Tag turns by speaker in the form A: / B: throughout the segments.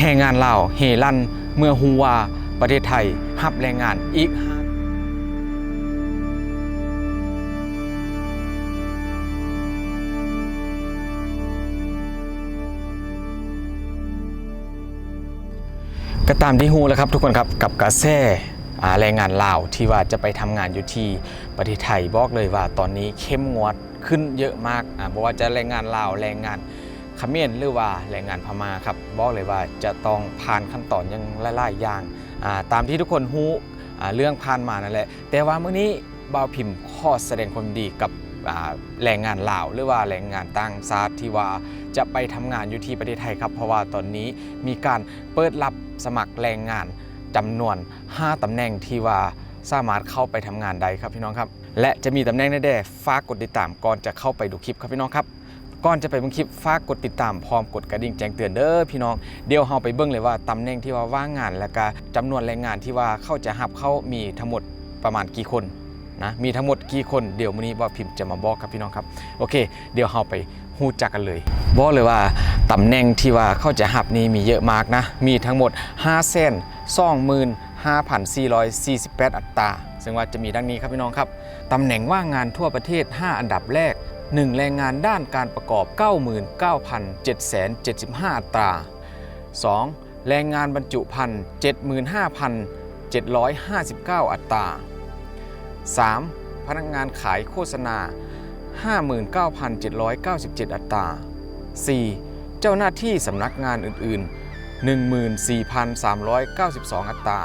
A: แรงงานลาวเฮลั่นเมื่อฮูว่าประเทศไทยหับแรงงานอีกก็ตามที่ฮูแล้วครับทุกคนครับกับกระแสอ่แรงงานลาวที่ว่าจะไปทำงานอยู่ที่ประเทศไทยบอกเลยว่าตอนนี้เข้มงวดขึ้นเยอะมากอ่าบอกว่าจะแรงงานลาวแรงงาน ขมรหรือว่าแรงงานพม่าครับบอกเลยว่าจะต้องผ่านขั้นตอนยังหลายๆอย่างาตามที่ทุกคนฮู้เรื่องผ่านมานั่นแหละ แต่ว่ามื้อนี้บ่าวพิมพ์ข้อแสดงความดีกับแรงงานลาวหรือว่าแรงงานต่างชาติที่ว่าจะไปทำงานอยู่ที่ประเทศไทยครับเพราะว่าตอนนี้มีการเปิดรับสมัครแรงงานจำนวน 5ตำแหน่งที่ว่าสามารถเข้าไปทำงานได้ครับพี่น้องครับ และจะมีตำแหน่งแน่ๆฝากกดติดตามก่อนจะเข้าไปดูคลิปครับพี่น้องครับ ก่อนจะไปเบิ่งคลิปฝากกดติดตามพร้อมกดกระดิ่งแจ้งเตือนเด้อพี่น้องเดี๋ยวเราไปเบิ่งเลยว่าตำแหน่งที่ว่าว่างงานและก็จำนวนแรงงานที่ว่าเข้าจะหับเข้ามีทั้งหมดประมาณกี่คนนะมีทั้งหมดกี่คนเดี๋ยวมื้อนี้ว่าพิมพ์จะมาบอกครับพี่น้องครับโอเค เดี๋ยวเราไปฮู้จักกันเลยบอกเลยว่าตำแหน่งที่ว่าเข้าจะหับนี้มีเยอะมากนะมีทั้งหมด5เส้น25,448 อัตรา ซึ่งว่าจะมีดังนี้ครับพี่น้องครับตำแหน่งว่างงานทั่วประเทศ 5 อันดับแรก 1 แรงงานด้านการประกอบ 99,775 อัตรา 2. แรงงานบรรจุภัณฑ์75,759 อัตรา 3. พนักงานขายโฆษณา 59,797 อัตรา 4. เจ้าหน้าที่สำนักงานอื่น ๆ 14,392 อัตรา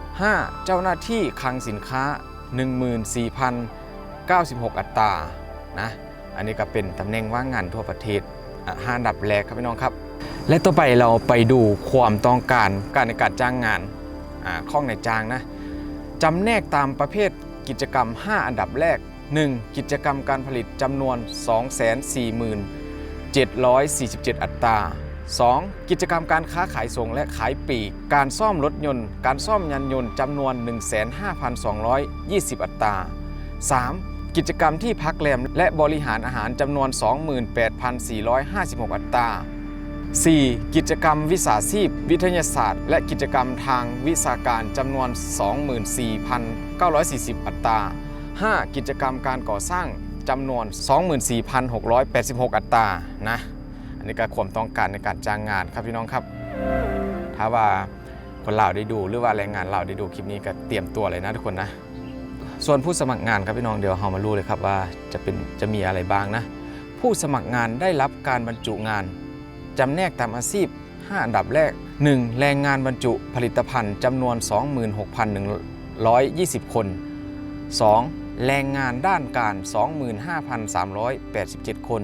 A: 5. เจ้าหน้าที่คลังสินค้า 14,096 อัตรา นะ อันนี้ก็เป็นตำแหน่งว่างงานทั่วประเทศห้าอันดับแรกครับพี่น้องครับ และต่อไปเราไปดูความต้องการการในการจ้างงานข้องในจ้างนะจำแนกตามประเภทกิจกรรม 5 อันดับแรก 1. กิจกรรมการผลิตจำนวน 247,747 อัตรา 2. กิจกรรมการค้าขายส่งและขายปลีก การซ่อมรถยนต์ การซ่อมยานยนต์จำนวน 15,220 อัตรา 3. กิจกรรมที่พักแรมและบริหารอาหารจำนวน 28,456 อัตรา 4. กิจกรรมวิสาชีพ วิทยาศาสตร์ และกิจกรรมทางวิชาการจำนวน 24,940 อัตรา 5. กิจกรรมการก่อสร้างจำนวน 24,686 อัตรานะอันนี้ก็ความต้องการในการจ้างงานครับพี่น้องครับ ถ้าว่าคนลาวได้ดูหรือว่าแรงงานลาวได้ดูคลิปนี้ก็เตรียมตัวเลยนะทุกคนนะ ส่วนผู้สมัครงานครับพี่น้องเดี๋ยวเรามารู้เลยครับว่าจะเป็นจะมีอะไรบ้างนะ ผู้สมัครงานได้รับการบรรจุงานจำแนกตามอาชีพ 5 อันดับแรก 1. แรงงานบรรจุผลิตภัณฑ์จำนวน 26,120 คน 2. แรงงานด้านการ 25,387 คน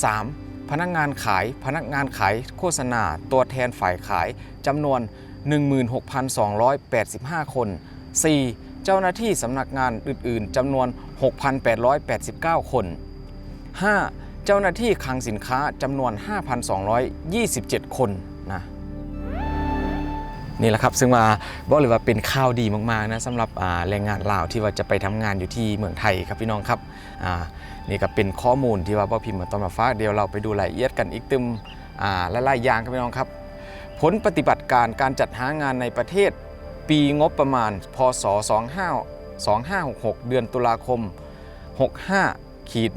A: 3. พนักงานขายพนักงานขายโฆษณาตัวแทนฝ่ายขายจำนวน 16,285 คน 4. เจ้าหน้าที่สำนักงานอื่น ๆจำนวน 6,889 คน 5. เจ้าหน้าที่คลังสินค้าจำนวน 5,227 คนนะนี่แหละครับ ซึ่งว่าบอกเลยว่าเป็นข่าวดีมากๆนะสำหรับแรงงานลาวที่ว่าจะไปทำงานอยู่ที่เมืองไทยครับพี่น้องครับอ่านี่ก็เป็นข้อมูลที่ว่าพ่อพิมพ์มาตอนมาฝากเดียวเราไปดูรายละเอียดกันอีกตึมอ่าหลายๆอย่างครับพี่น้องครับ ผลปฏิบัติการการจัดหางานในประเทศ ปีงบประมาณ พศ25 2566 เดือนตุลาคม 65ขีด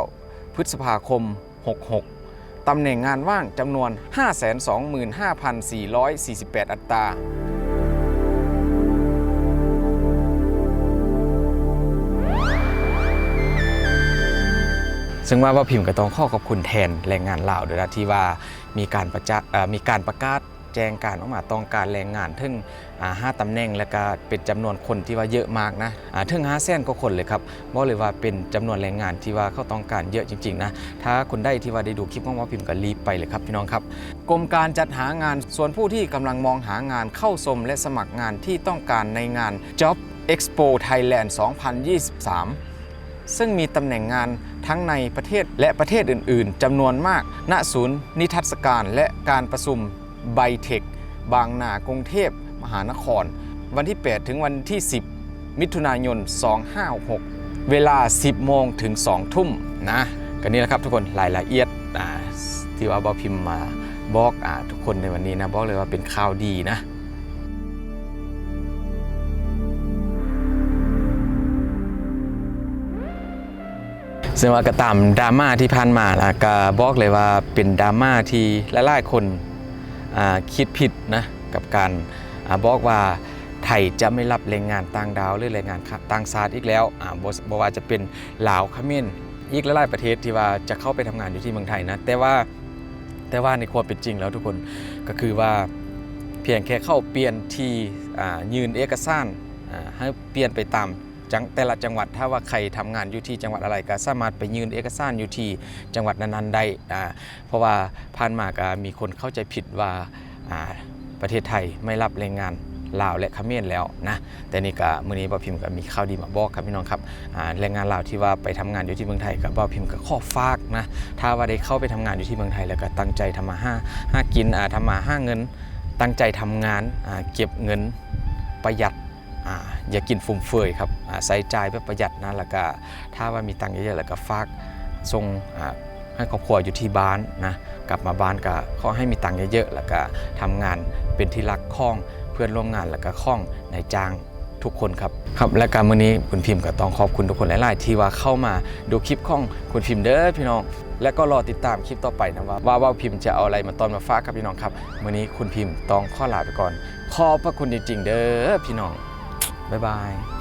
A: 19 พฤษภาคม 66 ตำแหน่งงานว่างจำนวน 525,448 อัตราซึ่งว่าว่าพิมพ์ก็ต้องข้อขอบคุณแทนแรงงานลาวด้วยนะที่ว่ามีการประจักษ์เอ่อมีการประกาศ จงการออกมาต้องการแรงงานถึงห้าตำแหน่งแล้วก็เป็นจำนวนคนที่ว่าเยอะมากนะอ่าถึงห้าแสนก็คนเลยครับบอกเลยว่าเป็นจำนวนแรงงานที่ว่าเขาต้องการเยอะจริงๆนะถ้าคนได้ที่ว่าได้ดูคลิปของว่าพิมพ์ก็รีบไปเลยครับพี่น้องครับกรมการจัดหางานส่วนผู้ที่กำลังมองหางานเข้าชมและสมัครงานที่ต้องการในงาน Job Expo Thailand 2023 ซึ่งมีตำแหน่งงานทั้งในประเทศและประเทศอื่น ๆจำนวนมาก ณ ศูนย์นิทรรศการและการประชุม ไบเทคบางนากรุงเทพมหานคร วันที่ 8 ถึงวันที่ 10 มิถุนายน 256 เวลา 10 โมงถึง 2 ทุ่มนะกันนี้แหละครับทุกคนรายละเอียดที่ว่าบอพิมพ์มาบอกอทุกคนในวันนี้นะบอกเลยว่าเป็นข่าวดีนะซึ่งว่ากระตามดราม่าที่ผ่านมานะก็บอกเลยว่าเป็นดราม่าที่หลายๆคน คิดผิดนะกับการอบอกว่าไทยจะไม่รับแรงงานต่างดาวหรือแรงงานต่างชาติอีกแล้วบ่บ่ว่าจะเป็นลาวเขมรอีกหลายประเทศที่ว่าจะเข้าไปทำงานอยู่ที่เมืองไทยนะแต่ว่าแต่ว่าในความเป็นจริงแล้วทุกคนก็คือว่าเพียงแค่เข้าเปลี่ยนที่ยืนเอกสารให้เปลี่ยนไปตาม แต่ละจังหวัดถ้าว่าใครทำงานอยู่ที่จังหวัดอะไรก็สามารถไปยืนเอกสารอยู่ที่จังหวัดนั้นๆได้อ่าเพราะว่าผ่านมาก็มีคนเข้าใจผิดว่าอ่าประเทศไทยไม่รับแรงงานลาวและเขมรแล้วนะแต่นี่ก็มื้อนี้บ่าวพิมพ์ก็มีข่าวดีมาบอกครับพี่น้องครับอ่าแรงงานลาวที่ว่าไปทำงานอยู่ที่เมืองไทยกับบ่พิมพ์ก็ขอฝากนะถ้าว่าได้เข้าไปทำงานอยู่ที่เมืองไทยแล้วก็ตั้งใจทำมาห้าห้ากินอ่าทำมาห้าเงิน ตั้งใจทำงานอ่าเก็บเงินประหยัด อย่ากินฟุ่มเฟือยครับใส่ใจแบบประหยัดนะแล้วก็ถ้าว่ามีตังค์เยอะๆแล้วก็ฝากส่งให้ครอบครัวอยู่ที่บ้านนะกลับมาบ้านก็ขอให้มีตังค์เยอะๆแล้วก็ทำงานเป็นที่รักข้องเพื่อนร่วมงานแล้วก็ข้องในายจ้างทุกคนครับครับและการมื้อนี้คุณพิมพ์ก็ต้องขอบคุณทุกคนหลาย ๆ ที่ว่าเข้ามาดูคลิปของคุณพิมพ์เด้อพี่น้อง และก็รอติดตามคลิปต่อไปนะว่าว่าว่าพิมพ์จะเอาอะไรมาตอนมาฝาครับพี่น้องครับมื้อนี้คุณพิมพ์ต้องขอลาไปก่อน ขอบพระคุณจริง ๆ เด้อพี่น้อง บ๊ายบาย